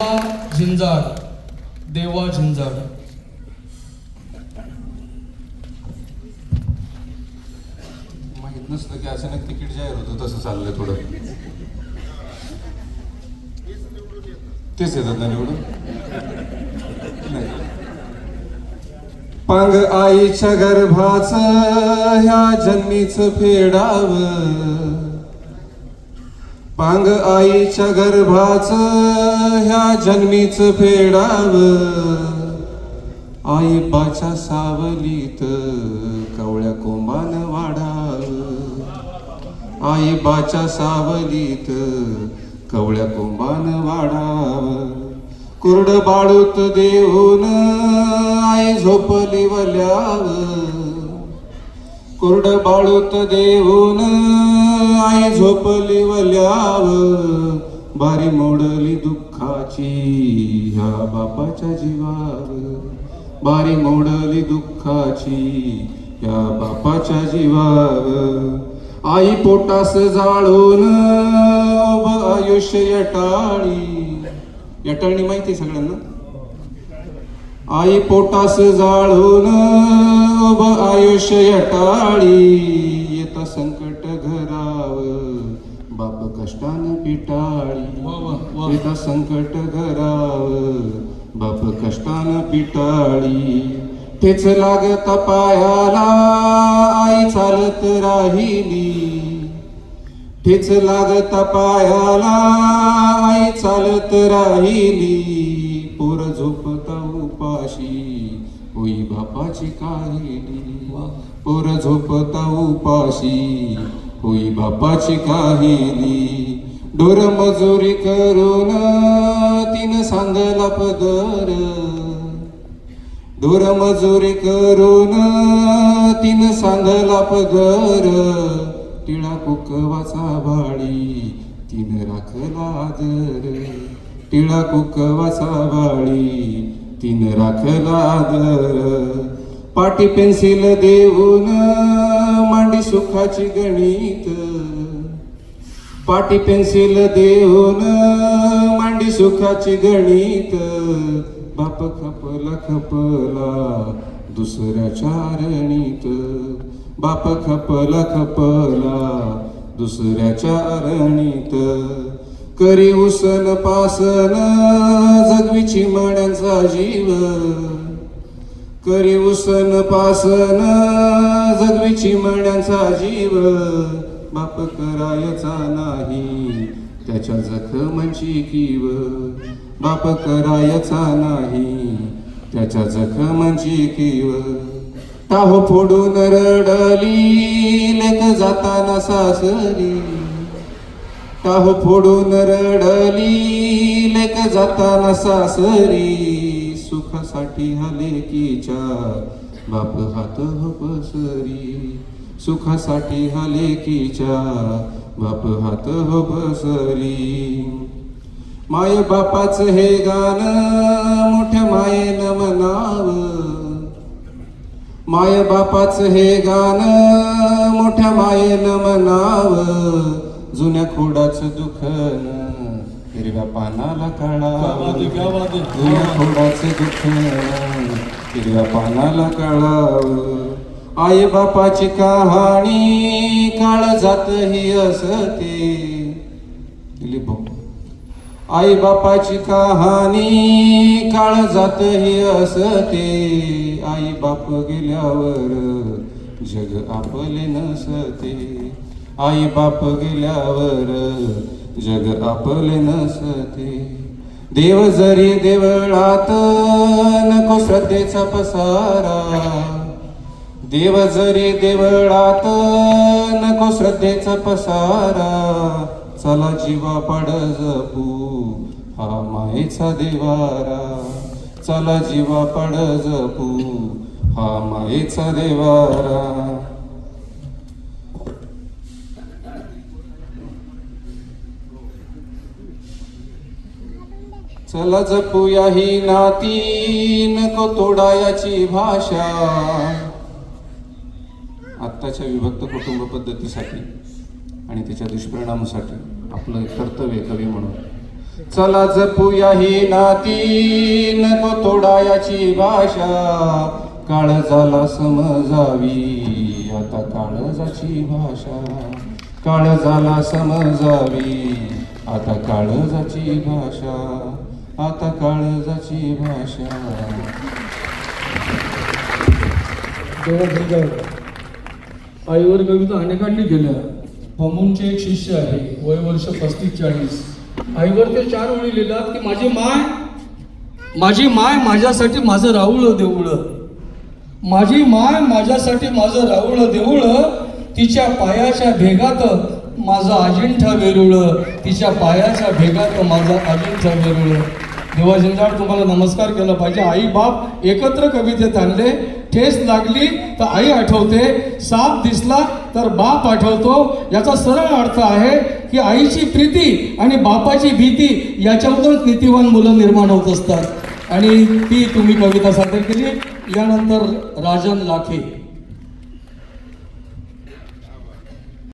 झिंजाड देवा झिंजाड माहीत नसतं की अचानक तिकीट जाहीर होतं तसं चाललंय थोडं तेच येतात ना निवडून? पांग आईच्या गर्भाच ह्या जन्मीच फेडाव. पांग आईच्या गर्भाच ह्या जन्मीच फेडाव. आई बाच्या सावलीत कवळ्या कोंबान वाढाव. आई बाच्या सावलीत कवळ्या कोंबान वाढाव. कुरड बाळूत देऊन आई झोपली वल्याव. कोरड बाळूत देऊन आई झोपली वल्याव बारी मोडली दुःखाची ह्या बापाच्या जीवावर. बारी मोडली दुःखाची या बापाच्या जीवावर. आई पोटास जाळून आयुष्य यटाळी. यटाळणी माहिती आहे सगळ्यांना? आई पोटास जाळून उभ आयुष्य यटाळी. येत संकट घराव बाप कष्टान पिटाळी. येत संकट घराव बाप कष्टान पिटाळी. तेच लागत पायाला आई चालत राहिली. ठेच लागत पायाला आई चालत राहिली. पोर झोपता उपाशी होई बापाची काहिली. पोर झोपता उपाशी होई बापाची काहिली. डोर मजुरी करून तिन सांगला पदर. डोर मजुरी करून तिन सांगला पदर. टिळा कुकवाचा बाळी तिन राखला आदर. टिळा कुकवाचा बाळी तीन राखला आदर. पाटी पेन्सिल देऊन मांडी सुखाची गणित. पाटी पेन्सिल देऊन मांडी सुखाची गणित. बाप खपला खपला दुसऱ्या चारणीत बाप खपला खपला दुसऱ्या चारणीत करी उसन पासन जगवीची माण्यांचा जीव. करी उसन पासन जगवीची माण्यांचा जीव. बाप करायचा नाही त्याच्या जखमांची कीव. बाप करायचा नाही त्याच्या जखमांची कीव. टाहो फोडून रडली लेक जाताना सासरी. टाहो फोडून रडली लेक जाताना सासरी सुखासाठी हा लेकीच्या बाप हात हो सुखासाठी हा लेकीच्या बाप हात हो माय बापाच हे गाणं मोठ्या मायेन म्हणाव. माय बापाच हे गाणं मोठ्या मायेन म्हणावं. जुन्या खोडाचं दुखन हिरव्या पानाला आहे. जुन्या खोडाचं दुखन हिरव्या पानाला कळावं आई बापाची कहाणी काळ जात ही असते. दिलीप आई बापाची कहाणी काळ जात ही असते. आई बाप गेल्यावर जग आपले नसते. आई बाप गेल्यावर जग आपले नसते. देव जरी देवळात नको श्रद्धेचा पसारा. देव जरी देवळात नको श्रद्धेचा पसारा. चला जीवा पड जपू हा मायेचा देवारा. चला जीवा पड जपू हा मायेचा देवारा. चला जपूया ही नाती नको तोडायाची भाषा. आत्ताच्या विभक्त कुटुंब पद्धतीसाठी आणि त्याच्या दुष्परिणामासाठी आपलं कर्तव्य कवी म्हणून. चला जपूया ही नाती नको तोडायाची भाषा. काळ झाला समजावी आता काळजाची भाषा. काळ झाला समजावी आता काळजाची भाषा. आता काळजाची भाषा. आईवर कविता अनेकांनी केल्या. फमूनचे एक शिष्य आहे वय वर्ष पस्तीस चाळीस. आईवर ते चार ओळी लिहिलात की माझी माय माझी माय माझ्यासाठी माझं राहुळ देऊळ. माझी माय माझ्यासाठी माझं राहुळ देऊळ. तिच्या पायाच्या भेगात माझं अजिंठा वेरुळ. तिच्या पायाच्या भेगात माझं अजिंठा वेरुळ. देवा झंझाट तुम्हाला नमस्कार केला पाहिजे. आई बाप एकत्र कवितेत आणले ठेस लागली तर आई आठवते साप दिसला तर बाप आठवतो. याचा सरळ अर्थ आहे की आईची प्रीती आणि बापाची भीती याच्यामधूनच नीतिवान मुलं निर्माण होत असतात. आणि ती तुम्ही कविता सादर केली. यानंतर राजन लाखे.